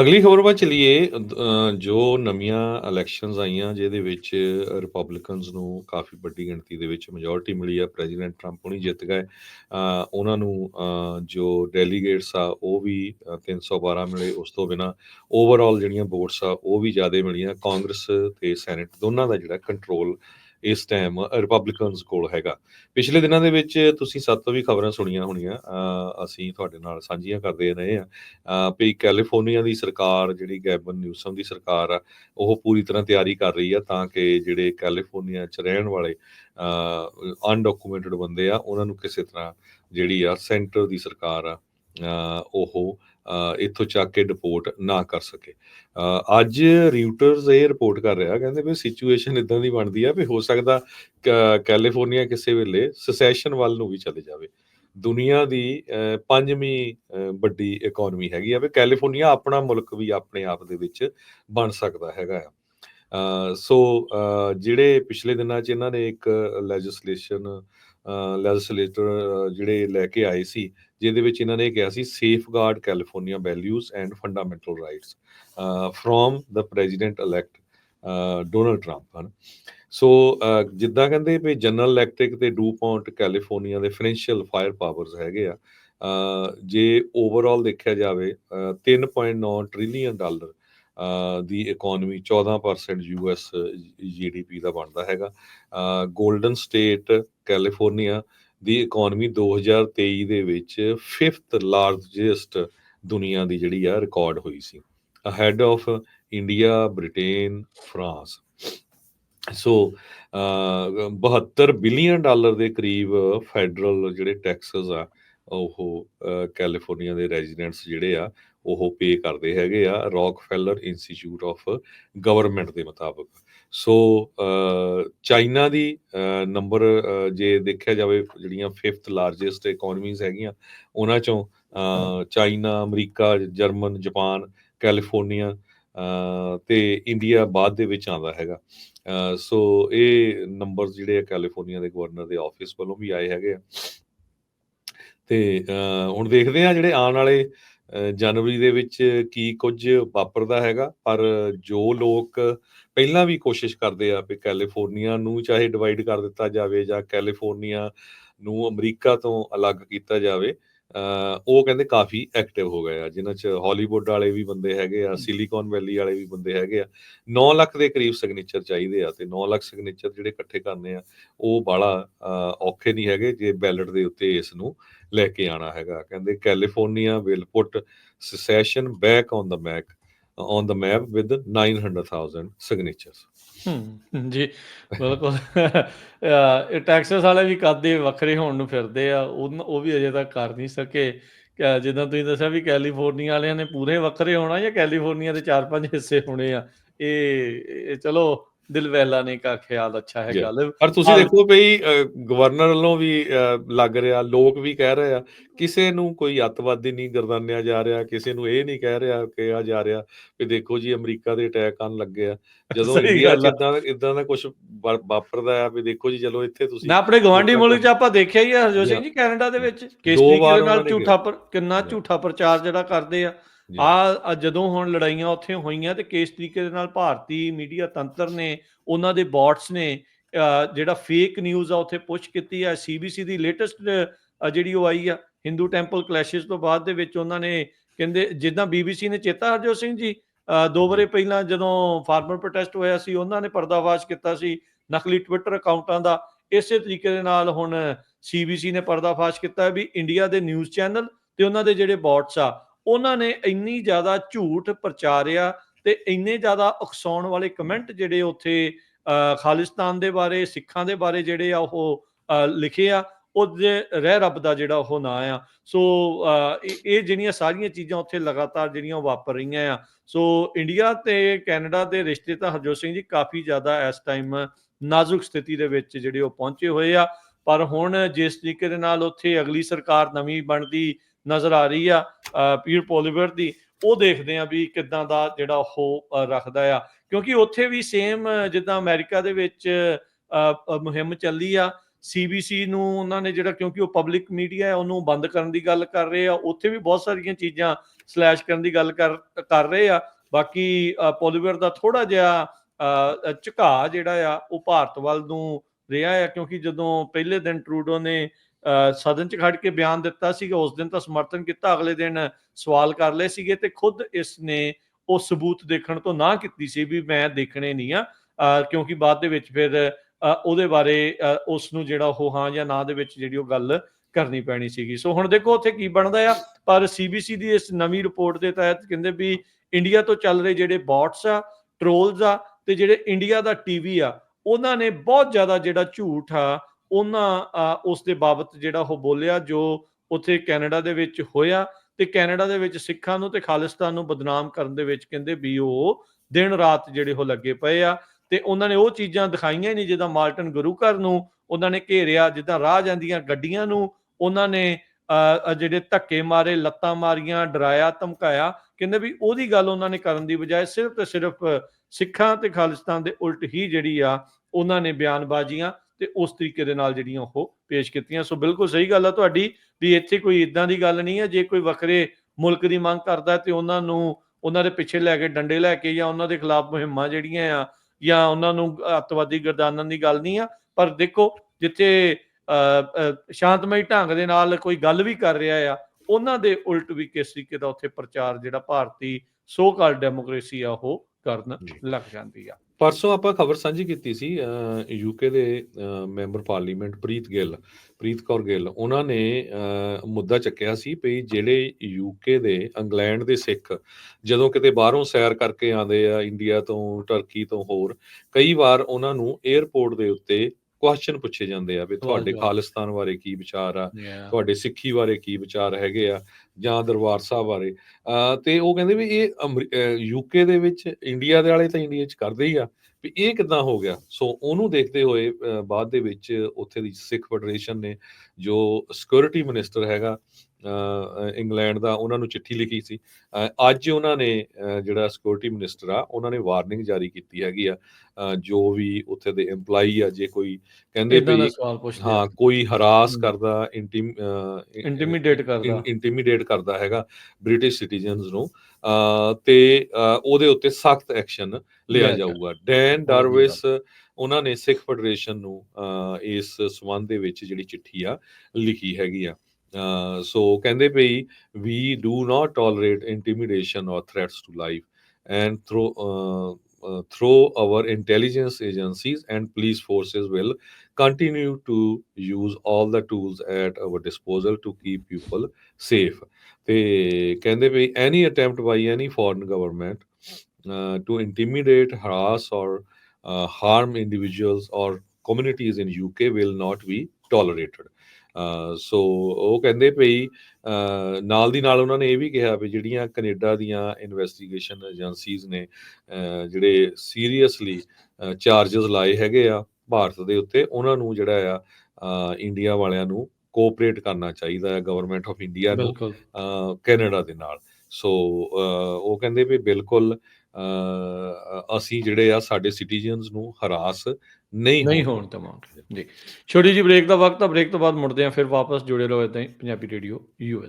ਅਗਲੀ ਖਬਰ ਵੱਲ ਚਲੀਏ ਅ, ਜੋ ਨਵੀਆਂ ਇਲੈਕਸ਼ਨਸ ਆਈਆਂ ਜਿਹਦੇ ਵਿੱਚ ਰਿਪਬਲਿਕਨਸ ਨੂੰ ਕਾਫੀ ਵੱਡੀ ਗਿਣਤੀ ਦੇ ਵਿੱਚ ਮੈਜੋਰਟੀ ਮਿਲੀ ਆ ਪ੍ਰੈਜ਼ੀਡੈਂਟ ਟਰੰਪ ਹੁਣੀ ਜਿੱਤ ਗਏ। ਉਹਨਾਂ ਨੂੰ ਜੋ ਡੈਲੀਗੇਟਸ ਆ ਉਹ ਵੀ ਅ, 312 ਮਿਲੇ। ਉਸ ਤੋਂ ਬਿਨਾ ਓਵਰਆਲ ਜਿਹੜੀਆਂ ਵੋਟਸ ਆ ਉਹ ਵੀ ਜ਼ਿਆਦਾ ਮਿਲੀਆਂ। ਕਾਂਗਰਸ ਤੇ ਸੈਨੇਟ ਦੋਨਾਂ ਦਾ ਜਿਹੜਾ ਕੰਟਰੋਲ ਇਸ ਟਾਈਮ ਰਿਪਬਲਿਕਨਸ ਕੋਲ ਹੈਗਾ। ਪਿਛਲੇ ਦਿਨਾਂ ਦੇ ਵਿੱਚ ਤੁਸੀਂ ਸੱਤ ਵੀ ਖਬਰਾਂ ਸੁਣੀਆਂ ਹੋਣੀਆਂ ਅਸੀਂ ਤੁਹਾਡੇ ਨਾਲ ਸਾਂਝੀਆਂ ਕਰਦੇ ਰਹੇ ਆ ਵੀ ਕੈਲੀਫੋਰਨੀਆ ਦੀ ਸਰਕਾਰ, ਜਿਹੜੀ ਗੈਬਨ ਨਿਊਸਮ ਦੀ ਸਰਕਾਰ ਆ, ਉਹ ਪੂਰੀ ਤਰ੍ਹਾਂ ਤਿਆਰੀ ਕਰ ਰਹੀ ਆ ਤਾਂ ਕਿ ਜਿਹੜੇ ਕੈਲੀਫੋਰਨੀਆ 'ਚ ਰਹਿਣ ਵਾਲੇ ਅਨਡਾਕੂਮੈਂਟਡ ਬੰਦੇ ਆ, ਉਹਨਾਂ ਨੂੰ ਕਿਸੇ ਤਰ੍ਹਾਂ ਜਿਹੜੀ ਆ ਸੈਂਟਰ ਦੀ ਸਰਕਾਰ ਆ ਉਹ ਇੱਥੋਂ ਚੱਕ ਕੇ ਡਿਪੋਰਟ ਨਾ ਕਰ ਸਕੇ। ਅੱਜ ਰਿਊਟਰਸ ਇਹ ਰਿਪੋਰਟ ਕਰ ਰਿਹਾ, ਕਹਿੰਦੇ ਵੀ ਸਿਚੁਏਸ਼ਨ ਇਦਾਂ ਦੀ ਬਣਦੀ ਆ ਵੀ ਹੋ ਸਕਦਾ ਕ- ਕੈਲੀਫੋਰਨੀਆ ਕਿਸੇ ਵੇਲੇ ਸੈਸੈਸ਼ਨ ਵੱਲ ਨੂੰ ਵੀ ਚਲੇ ਜਾਵੇ। ਦੁਨੀਆ ਦੀ ਪੰਜਵੀਂ ਵੱਡੀ ਇਕਨੋਮੀ ਹੈਗੀ ਆ ਵੀ ਕੈਲੀਫੋਰਨੀਆ ਆਪਣਾ ਮੁਲਕ ਵੀ ਆਪਣੇ ਆਪ ਦੇ ਵਿੱਚ ਬਣ ਸਕਦਾ ਹੈਗਾ ਆ। ਸੋ ਜਿਹੜੇ ਪਿਛਲੇ ਦਿਨਾਂ 'ਚ ਇਹਨਾਂ ਨੇ ਇੱਕ ਲੈਜਿਸਲੇਸ਼ਨ ਲੈਜਿਸਲੇਟਰ ਜਿਹੜੇ ਲੈ ਕੇ ਆਏ ਸੀ ਜਿਹਦੇ ਵਿੱਚ ਇਹਨਾਂ ਨੇ ਕਿਹਾ ਸੀ safeguard California values and fundamental rights from the president elect Donald Trump ਹਨ। ਸੋ ਜਿੱਦਾਂ ਕਹਿੰਦੇ ਵੀ ਜਨਰਲ ਇਲੈਕਟ੍ਰਿਕ ਤੇ ਡੂਪੌਂਟ ਕੈਲੀਫੋਰਨੀਆ ਦੇ ਫਾਈਨੈਂਸ਼ੀਅਲ ਫਾਇਰ ਪਾਵਰਸ ਹੈਗੇ ਆ ਜੇ ਓਵਰਆਲ ਦੇਖਿਆ ਜਾਵੇ ਅਹ, 3.9 ਟ੍ਰਿਲੀਅਨ ਡਾਲਰ ਅਹ, ਦੀ ਇਕਨੋਮੀ 14% ਯੂਐਸ ਜੀਡੀਪੀ ਦਾ ਬਣਦਾ ਹੈਗਾ। 골ਡਨ ਸਟੇਟ ਕੈਲੀਫੋਰਨੀਆ ਦੀ ਇਕਨੋਮੀ 2023 ਦੇ ਵਿੱਚ 5th ਲਾਰਜੈਸਟ ਦੁਨੀਆ ਦੀ ਜਿਹੜੀ ਆ ਰਿਕਾਰਡ ਹੋਈ ਸੀ। Ahead of India Britain France so uh, 72 billion dollar ਦੇ ਕਰੀਬ ਫੈਡਰਲ ਜਿਹੜੇ ਟੈਕਸਸ ਆ ਉਹ ਕੈਲੀਫੋਰਨੀਆ ਦੇ ਰੈਜ਼ੀਡੈਂਟਸ ਜਿਹੜੇ ਆ ਉਹ ਪੇ ਕਰਦੇ ਹੈਗੇ ਆ। ਰੌਕਫੈਲਰ ਇੰਸਟੀਚਿਊਟ ਆਫ ਗਵਰਨਮੈਂਟ ਦੇ ਮੁਤਾਬਕ। ਸੋ ਚਾਈਨਾ ਦੀ ਨੰਬਰ ਜੇ ਦੇਖਿਆ ਜਾਵੇ ਜਿਹੜੀਆਂ 5th ਲਾਰਜੈਸਟ ਇਕਨੋਮੀਜ਼ ਹੈਗੀਆਂ ਉਹਨਾਂ ਚੋਂ China America German Japan California ਤੇ ਇੰਡੀਆ ਬਾਅਦ ਦੇ ਵਿੱਚ ਆਉਂਦਾ ਹੈਗਾ। ਸੋ ਇਹ ਨੰਬਰਸ ਜਿਹੜੇ ਕੈਲੀਫੋਰਨੀਆ ਦੇ ਗਵਰਨਰ ਦੇ ਆਫਿਸ ਵੱਲੋਂ ਵੀ ਆਏ ਹੈਗੇ ਆ। ਤੇ ਹੁਣ ਦੇਖਦੇ ਆ ਜਿਹੜੇ ਆਉਣ ਵਾਲੇ ਜਨਵਰੀ ਦੇ ਵਿੱਚ ਕੀ ਕੁਝ ਵਾਪਰਦਾ ਹੈਗਾ ਪਰ ਜੋ ਲੋਕ ਪਹਿਲਾਂ ਵੀ ਕੋਸ਼ਿਸ਼ ਕਰਦੇ ਆ ਵੀ ਕੈਲੀਫੋਰਨੀਆ ਨੂੰ ਚਾਹੇ ਡਿਵਾਈਡ ਕਰ ਦਿੱਤਾ ਜਾਵੇ ਜਾਂ ਕੈਲੀਫੋਰਨੀਆ ਨੂੰ ਅਮਰੀਕਾ ਤੋਂ ਅਲੱਗ ਕੀਤਾ ਜਾਵੇ ਉਹ ਕਹਿੰਦੇ ਕਾਫੀ ਐਕਟਿਵ ਹੋ ਗਏ ਆ, ਜਿਨ੍ਹਾਂ ਚ ਹਾਲੀਵੁੱਡ ਵਾਲੇ ਵੀ ਬੰਦੇ ਹੈਗੇ ਆ ਸਿਲੀਕਨ ਵੈਲੀ ਵਾਲੇ ਵੀ ਬੰਦੇ ਹੈਗੇ ਆ। 9 ਲੱਖ ਦੇ ਕਰੀਬ ਸਿਗਨੇਚਰ ਚਾਹੀਦੇ ਆ ਤੇ 9 ਲੱਖ ਸਿਗਨੇਚਰ ਜਿਹੜੇ ਇਕੱਠੇ ਕਰਨੇ ਆ, ਉਹ ਬਾਲਾ ਔਖੇ ਨਹੀਂ ਹੈਗੇ ਜੇ ਬੈਲਟ ਦੇ ਉੱਤੇ ਇਸ ਨੂੰ ਲੈ ਕੇ ਆਣਾ ਹੈਗਾ। ਕਹਿੰਦੇ California will put secession back on the map on the map with 900000 signatures ਜੀ, ਬਿਲਕੁਲ। ਇਹ ਟੈਕਸਸ ਵਾਲੇ ਵੀ ਕਾਦੇ ਵੱਖਰੇ ਹੋਣ ਨੂੰ ਫਿਰਦੇ ਆ ਉਹ ਵੀ ਅਜੇ ਤੱਕ ਕਰ ਨਹੀਂ ਸਕੇ। ਜਿੱਦਾਂ ਤੁਸੀਂ ਦੱਸਿਆ ਵੀ ਕੈਲੀਫੋਰਨੀਆ ਵਾਲਿਆਂ ਨੇ ਪੂਰੇ ਵੱਖਰੇ ਹੋਣਾ ਜਾਂ ਕੈਲੀਫੋਰਨੀਆ ਦੇ ਚਾਰ ਪੰਜ ਹਿੱਸੇ ਹੋਣੇ ਆ? ਇਹ, ਚਲੋ ਦਿਲ ਵਹਿਲਾ ਨੇ ਕਾ ਖਿਆਲ ਅੱਛਾ ਹੈ ਜੀ। ਗੱਲ। ਪਰ ਤੁਸੀਂ। ਦੇਖੋ ਭਈ ਗਵਰਨਰ ਵੱਲੋਂ ਵੀ ਲੱਗ ਰਿਹਾ ਲੋਕ ਵੀ ਕਹਿ ਰਹੇ ਆ ਕਿਸੇ ਨੂੰ ਕੋਈ ਅੱਤਵਾਦੀ ਨਹੀਂ ਗਰਦਾਨਿਆ ਜਾ ਰਿਹਾ ਕਿਸੇ ਨੂੰ ਇਹ ਨਹੀਂ ਕਹਿ ਰਿਹਾ ਕਿ ਆ ਜਾ ਰਿਹਾ ਵੀ ਦੇਖੋ ਜੀ ਅਮਰੀਕਾ ਦੇ ਅਟੈਕ ਆਨ ਲੱਗੇ ਆ। ਜਦੋਂ ਇੰਡੀਆ ਇਦਾਂ ਇਦਾਂ ਦਾ ਕੁਝ ਵਾਪਰਦਾ ਆ ਵੀ ਦੇਖੋ ਜੀ ਚਲੋ ਇੱਥੇ ਤੁਸੀਂ ਨਾ ਆਪਣੇ ਗਵਾਂਢੀ ਲੋਕਾਂ ਮੁਲਕ 'ਚ ਆਪਾਂ ਦੇਖਿਆ ਹੀ ਆ ਹਰਜੋਤ ਸਿੰਘ ਜਾਂ- ਕੈਨੇਡਾ ਦੇ ਵਿੱਚ। ਕਿਸ ਦੋ ਦੇ ਨਾਲ ਝੂਠਾ ਪਰ ਕਿੰਨਾ ਝੂਠਾ ਪ੍ਰਚਾਰ ਜਿਹੜਾ ਕਰਦੇ ਆ। ਆ ਜਦੋਂ ਹੁਣ ਲੜਾਈਆਂ ਉੱਥੇ ਹੋਈਆਂ ਤੇ ਕਿਸ ਤਰੀਕੇ ਦੇ ਨਾਲ ਭਾਰਤੀ ਮੀਡੀਆ ਤੰਤਰ ਨੇ ਉਹਨਾਂ ਦੇ ਬੌਟਸ ਨੇ ਜਿਹੜਾ ਫੇਕ ਨਿਊਜ਼ ਆ ਉੱਥੇ ਪੁਸ਼ ਕੀਤੀ ਆ ਸੀਬੀਸੀ ਦੀ ਲੇਟੈਸਟ ਜਿਹੜੀ ਉਹ ਆਈ ਆ ਹਿੰਦੂ ਟੈਂਪਲ ਕਲੈਸ਼ਸ ਤੋਂ ਬਾਅਦ ਦੇ ਵਿੱਚ ਉਹਨਾਂ ਨੇ ਕਹਿੰਦੇ ਜਿੱਦਾਂ ਬੀਬੀਸੀ ਨੇ ਚੇਤਾ ਹਰਜੋਤ ਸਿੰਘ ਜੀ ਦੋ ਬਰੇ ਪਹਿਲਾਂ ਜਦੋਂ ਫਾਰਮਰ ਪ੍ਰੋਟੈਸਟ ਹੋਇਆ ਸੀ ਉਹਨਾਂ ਨੇ ਪਰਦਾਫਾਸ਼ ਕੀਤਾ ਸੀ ਨਕਲੀ ਟਵਿੱਟਰ ਅਕਾਊਂਟਾਂ ਦਾ ਇਸੇ ਤਰੀਕੇ ਦੇ ਨਾਲ ਹੁਣ ਸੀਬੀਸੀ ਨੇ ਪਰਦਾਫਾਸ਼ ਕੀਤਾ ਵੀ ਇੰਡੀਆ ਦੇ ਨਿਊਜ਼ ਚੈਨਲ ਤੇ ਉਹਨਾਂ ਦੇ ਜਿਹੜੇ ਬੌਟਸ ਆ ਉਹਨਾਂ ਨੇ ਇੰਨੀ ਜ਼ਿਆਦਾ ਝੂਠ ਪ੍ਰਚਾਰਿਆ ਤੇ ਇੰਨੇ ਜ਼ਿਆਦਾ ਉਕਸਾਉਣ ਵਾਲੇ ਕਮੈਂਟ ਜਿਹੜੇ ਉੱਥੇ ਅਹ, ਖਾਲਿਸਤਾਨ ਦੇ ਬਾਰੇ ਸਿੱਖਾਂ ਦੇ ਬਾਰੇ ਜਿਹੜੇ ਆ ਉਹ ਲਿਖੇ ਆ ਉਹਦੇ ਰਹਿ ਰੱਬ ਦਾ ਜਿਹੜਾ ਉਹ ਨਾਂ ਆ। ਸੋ ਇਹ ਜਿਹੜੀਆਂ ਸਾਰੀਆਂ ਚੀਜ਼ਾਂ ਉੱਥੇ ਲਗਾਤਾਰ ਜਿਹੜੀਆਂ ਉਹ ਵਾਪਰ ਰਹੀਆਂ ਆ। ਸੋ ਇੰਡੀਆ ਤੇ ਕੈਨੇਡਾ ਦੇ ਰਿਸ਼ਤੇ ਤਾਂ ਹਰਜੋਤ ਸਿੰਘ ਜੀ ਕਾਫੀ ਜ਼ਿਆਦਾ ਇਸ ਟਾਈਮ ਨਾਜ਼ੁਕ ਸਥਿਤੀ ਦੇ ਵਿੱਚ ਜਿਹੜੇ ਉਹ ਪਹੁੰਚੇ ਹੋਏ ਆ। ਪਰ ਹੁਣ ਜਿਸ ਤਰੀਕੇ ਦੇ ਨਾਲ ਉੱਥੇ ਅਗਲੀ ਸਰਕਾਰ ਨਵੀਂ ਬਣਦੀ ਨਜ਼ਰ ਆ ਰਹੀ ਆ ਪੀਰ ਪੋਲੀਵਰ ਦੀ। ਉਹ ਦੇਖਦੇ ਆ ਵੀ ਕਿੱਦਾਂ ਦਾ ਜਿਹੜਾ ਉਹ ਰੱਖਦਾ ਆ। ਕਿਉਂਕਿ ਉੱਥੇ ਵੀ ਸੇਮ ਜਿੱਦਾਂ ਅਮਰੀਕਾ ਦੇ ਵਿੱਚ ਮੁਹਿੰਮ ਚੱਲੀ ਆ। ਸੀਬੀਸੀ ਨੂੰ ਉਹਨਾਂ ਨੇ ਜਿਹੜਾ ਕਿਉਂਕਿ ਉਹ ਪਬਲਿਕ ਮੀਡੀਆ ਹੈ ਉਹਨੂੰ ਬੰਦ ਕਰਨ ਦੀ ਗੱਲ ਕਰ ਰਹੇ ਆ। ਉੱਥੇ ਵੀ ਬਹੁਤ ਸਾਰੀਆਂ ਚੀਜ਼ਾਂ ਸਲੈਸ਼ ਕਰਨ ਦੀ ਗੱਲ ਕਰ ਕਰ ਰਹੇ ਆ। ਬਾਕੀ ਅ, ਪੋਲੀਵਰ ਦਾ ਥੋੜਾ ਜਿਹਾ ਅ, ਝੁਕਾਅ ਜਿਹੜਾ ਆ ਉਹ ਭਾਰਤ ਵੱਲ ਨੂੰ ਰਿਹਾ ਆ। ਕਿਉਂਕਿ ਜਦੋਂ ਪਹਿਲੇ ਦਿਨ ਟਰੂਡੋ ਨੇ ਸਦਨ 'ਚ ਖੜ ਕੇ ਬਿਆਨ ਦਿੱਤਾ ਸੀਗਾ ਉਸ ਦਿਨ ਤਾਂ ਸਮਰਥਨ ਕੀਤਾ ਅਗਲੇ ਦਿਨ ਸਵਾਲ ਕਰ ਲਏ ਸੀਗੇ ਤੇ ਖੁਦ ਇਸ ਨੇ ਉਹ ਸਬੂਤ ਦੇਖਣ ਤੋਂ ਨਾ ਕੀਤੀ ਸੀ ਵੀ ਮੈਂ ਦੇਖਣੇ ਨਹੀਂ ਆ ਕਿਉਂਕਿ ਬਾਅਦ ਦੇ ਵਿੱਚ ਫਿਰ ਉਹਦੇ ਬਾਰੇ ਅ, ਉਸ ਨੂੰ ਜਿਹੜਾ ਉਹ ਹਾਂ ਜਾਂ ਨਾ ਦੇ ਵਿੱਚ ਜਿਹੜੀ ਉਹ ਗੱਲ ਕਰਨੀ ਪੈਣੀ ਸੀਗੀ। ਸੋ ਹੁਣ ਦੇਖੋ ਉੱਥੇ ਕੀ ਬਣਦਾ ਆ ਪਰ ਸੀਬੀਸੀ ਦੀ ਇਸ ਨਵੀਂ ਰਿਪੋਰਟ ਦੇ ਤਹਿਤ ਕਹਿੰਦੇ ਵੀ ਇੰਡੀਆ ਤੋਂ ਚੱਲ ਰਹੇ ਜਿਹੜੇ ਬੌਟਸ ਆ ਟ੍ਰੋਲਸ ਆ ਤੇ ਜਿਹੜੇ ਇੰਡੀਆ ਦਾ ਟੀਵੀ ਆ ਉਹਨਾਂ ਨੇ ਬਹੁਤ ਜ਼ਿਆਦਾ ਜਿਹੜਾ ਝੂਠ ਆ ਉਹਨਾਂ ਅ, ਉਸ ਦੇ ਬਾਬਤ ਜਿਹੜਾ ਉਹ ਬੋਲਿਆ ਜੋ ਉੱਥੇ ਕੈਨੇਡਾ ਦੇ ਵਿੱਚ ਹੋਇਆ ਤੇ ਕੈਨੇਡਾ ਦੇ ਵਿੱਚ ਸਿੱਖਾਂ ਨੂੰ ਤੇ ਖਾਲਿਸਤਾਨ ਨੂੰ ਬਦਨਾਮ ਕਰਨ ਦੇ ਵਿੱਚ ਕਹਿੰਦੇ ਵੀ ਉਹ ਦਿਨ ਰਾਤ ਜਿਹੜੇ ਉਹ ਲੱਗੇ ਪਏ ਆ ਤੇ ਉਹਨਾਂ ਨੇ ਉਹ ਚੀਜ਼ਾਂ ਦਿਖਾਈਆਂ ਹੀ ਨਹੀਂ ਜਿੱਦਾਂ ਮਾਲਟਨ ਗੁਰੂ ਘਰ ਨੂੰ ਉਹਨਾਂ ਨੇ ਘੇਰਿਆ ਜਿੱਦਾਂ ਰਾਹ ਜਾਂਦੀਆਂ ਗੱਡੀਆਂ ਨੂੰ ਉਹਨਾਂ ਨੇ ਅ, ਜਿਹੜੇ ਧੱਕੇ ਮਾਰੇ ਲੱਤਾਂ ਮਾਰੀਆਂ ਡਰਾਇਆ ਧਮਕਾਇਆ ਕਹਿੰਦੇ ਵੀ ਉਹਦੀ ਗੱਲ ਉਹਨਾਂ ਨੇ ਕਰਨ ਦੀ ਬਜਾਏ ਸਿਰਫ ਤੇ ਸਿਰਫ ਸਿੱਖਾਂ ਤੇ ਖਾਲਿਸਤਾਨ ਦੇ ਉਲਟ ਹੀ ਜਿਹੜੀ ਆ ਉਹਨਾਂ ਨੇ ਬਿਆਨਬਾਜ਼ੀਆਂ ਤੇ ਉਸ ਤਰੀਕੇ ਦੇ ਨਾਲ ਜਿਹੜੀਆਂ ਉਹ ਪੇਸ਼ ਕੀਤੀਆਂ। ਸੋ ਬਿਲਕੁਲ ਸਹੀ ਗੱਲ ਆ ਤੁਹਾਡੀ ਵੀ ਇੱਥੇ ਕੋਈ ਇਦਾਂ ਦੀ ਗੱਲ ਨਹੀਂ ਹੈ। ਜੇ ਕੋਈ ਵੱਖਰੇ ਮੁਲਕ ਦੀ ਮੰਗ ਕਰਦਾ ਤੇ ਉਹਨਾਂ ਨੂੰ ਉਹਨਾਂ ਦੇ ਪਿੱਛੇ ਲੈ ਕੇ ਡੰਡੇ ਲੈ ਕੇ ਜਾਂ ਉਹਨਾਂ ਦੇ ਖਿਲਾਫ ਮੁਹਿੰਮਾਂ ਜਿਹੜੀਆਂ ਆ ਜਾਂ ਉਹਨਾਂ ਨੂੰ ਅੱਤਵਾਦੀ ਗਰਦਾਨਣ ਦੀ ਗੱਲ ਨਹੀਂ ਆ। ਪਰ ਦੇਖੋ ਜਿੱਥੇ ਅ, ਸ਼ਾਂਤਮਈ ਢੰਗ ਦੇ ਨਾਲ ਕੋਈ ਗੱਲ ਵੀ ਕਰ ਰਿਹਾ ਆ ਉਹਨਾਂ ਦੇ ਉਲਟ ਵੀ ਕਿਸ ਤਰੀਕੇ ਦਾ ਉੱਥੇ ਪ੍ਰਚਾਰ ਜਿਹੜਾ ਭਾਰਤੀ ਸੋ ਕਾਲ ਡੈਮੋਕ੍ਰੇਸੀ ਆ ਉਹ ਕਰਨ। ਲੱਗ ਜਾਂਦੀ ਆ ਪਰਸੋਂ ਆਪਾਂ ਖਬਰ ਸਾਂਝੀ ਕੀਤੀ ਸੀ ਯੂਕੇ ਦੇ ਮੈਂਬਰ ਪਾਰਲੀਮੈਂਟ ਪ੍ਰੀਤ ਗਿੱਲ ਪ੍ਰੀਤ ਕੌਰ ਗਿੱਲ ਉਹਨਾਂ ਨੇ ਮੁੱਦਾ ਚੱਕਿਆ ਸੀ ਵੀ ਜਿਹੜੇ ਯੂਕੇ ਦੇ ਇੰਗਲੈਂਡ ਦੇ ਸਿੱਖ ਜਦੋਂ ਕਿਤੇ ਬਾਹਰੋਂ ਸੈਰ ਕਰਕੇ ਆਉਂਦੇ ਆ ਇੰਡੀਆ ਤੋਂ ਟਰਕੀ ਤੋਂ ਹੋਰ ਕਈ ਵਾਰ ਉਹਨਾਂ ਨੂੰ 에ਅਰਪੋਰਟ ਦੇ ਉੱਤੇ ਕੁਐਸਚਨ ਪੁੱਛੇ ਜਾਂਦੇ ਆ ਵੀ ਤੁਹਾਡੇ। ਖਾਲਿਸਤਾਨ ਬਾਰੇ ਕੀ ਵਿਚਾਰ ਆ ਤੁਹਾਡੇ ਸਿੱਖੀ ਬਾਰੇ ਕੀ ਵਿਚਾਰ ਹੈਗੇ ਆ ਜਾਂ ਦਰਬਾਰ ਸਾਹਿਬ ਬਾਰੇ। ਤੇ ਉਹ ਕਹਿੰਦੇ ਵੀ ਇਹ ਯੂਕੇ ਦੇ ਵਿੱਚ ਇੰਡੀਆ ਦੇ ਵਾਲੇ ਤਾਂ ਇੰਡੀਆ 'ਚ ਕਰਦੇ ਹੀ ਆ ਵੀ ਇਹ ਕਿਦਾਂ ਹੋ ਗਿਆ? ਸੋ ਉਹਨੂੰ ਦੇਖਦੇ ਹੋਏ ਬਾਅਦ ਦੇ ਵਿੱਚ ਉੱਥੇ ਦੀ ਸਿੱਖ ਫੈਡਰੇਸ਼ਨ ਨੇ ਜੋ ਸਿਕਿਉਰਿਟੀ ਮਿਨਿਸਟਰ ਹੈਗਾ ਇੰਗਲੈਂਡ ਦਾ ਉਹਨਾਂ ਨੂੰ ਚਿੱਠੀ ਲਿਖੀ ਸੀ। ਅੱਜ ਉਹਨਾਂ ਨੇ ਜਿਹੜਾ ਸਿਕਿਉਰਿਟੀ ਮਿਨਿਸਟਰ ਆ ਉਹਨਾਂ ਨੇ ਵਾਰਨਿੰਗ ਜਾਰੀ ਕੀਤੀ ਹੈਗੀ ਆ। ਜੋ ਵੀ ਉੱਥੇ ਦੇ EMPLOYEE ਆ ਜੇ ਕੋਈ ਕਹਿੰਦੇ ਵੀ ਹਾਂ ਕੋਈ ਹਰਾਸ। ਕਰਦਾ ਇੰਟਿਮ ਇੰਟੀਮੀਡੇਟ ਕਰਦਾ। ਇੰਟੀਮੀਡੇਟ ਕਰਦਾ ਹੈਗਾ ਬ੍ਰਿਟਿਸ਼ ਸਿਟੀਜ਼ਨਸ ਨੂੰ। ਤੇ ਉਹਦੇ ਉੱਤੇ ਸਖਤ ਐਕਸ਼ਨ ਲਿਆ। ਜਾਊਗਾ। ਡੈਨ ਡਾਰਵਿਸ ਉਹਨਾਂ ਨੇ ਸਿੱਖ ਫੈਡਰੇਸ਼ਨ ਨੂੰ ਇਸ ਸਬੰਧ ਦੇ ਵਿੱਚ ਜਿਹੜੀ ਚਿੱਠੀ ਆ ਲਿਖੀ ਹੈਗੀ ਆ। ਅ, ਸੋ ਕਹਿੰਦੇ ਪਈ we do not tolerate intimidation or threats to life and through through our intelligence agencies and police forces will continue to use all the tools at our disposal to keep people safe ਤੇ ਕਹਿੰਦੇ ਵੀ any attempt by any foreign government uh, to intimidate harass or uh, harm individuals or communities in UK will not be tolerated uh, ਸੋ ਉਹ ਕਹਿੰਦੇ uh, ਨਾਲ ਦੀ ਨਾਲ ਉਹਨਾਂ ਨੇ ਇਹ ਵੀ ਕਿਹਾ ਵੀ ਜਿਹੜੀਆਂ ਕੈਨੇਡਾ ਦੀਆਂ ਇਨਵੈਸਟੀਗੇਸ਼ਨ ਏਜੰਸੀਜ਼ ਨੇ ਜਿਹੜੇ ਸੀਰੀਅਸਲੀ ਚਾਰजेस ਲਾਏ ਹੈਗੇ ਆ ਭਾਰਤ ਦੇ ਉੱਤੇ ਉਹਨਾਂ ਨੂੰ ਜਿਹੜਾ ਆ ਇੰਡੀਆ ਵਾਲਿਆਂ ਨੂੰ ਕੋਆਪਰੇਟ ਕਰਨਾ ਚਾਹੀਦਾ ਹੈ ਗਵਰਨਮੈਂਟ ਆਫ ਇੰਡੀਆ ਨੂੰ ਕੈਨੇਡਾ ਦੇ ਨਾਲ। ਸੋ ਉਹ ਕਹਿੰਦੇ ਵੀ ਬਿਲਕੁਲ ਅਸੀਂ ਜਿਹੜੇ ਆ ਸਾਡੇ ਸਿਟੀਜ਼ਨਸ ਨੂੰ ਹਰਾਸ ਨਹੀਂ ਨਹੀਂ ਹੋਣ ਦਵਾਂਗੇ ਜੀ। ਛੋਟੀ ਜੀ ਬ੍ਰੇਕ ਦਾ ਵਕਤ ਆ ਬ੍ਰੇਕ ਤੋਂ ਬਾਅਦ ਮੁੜਦੇ ਆ ਫਿਰ ਵਾਪਸ ਜੁੜੇ ਰਹੋ ਇਦਾਂ ਹੀ ਪੰਜਾਬੀ ਰੇਡੀਓ ਯੂਐਸ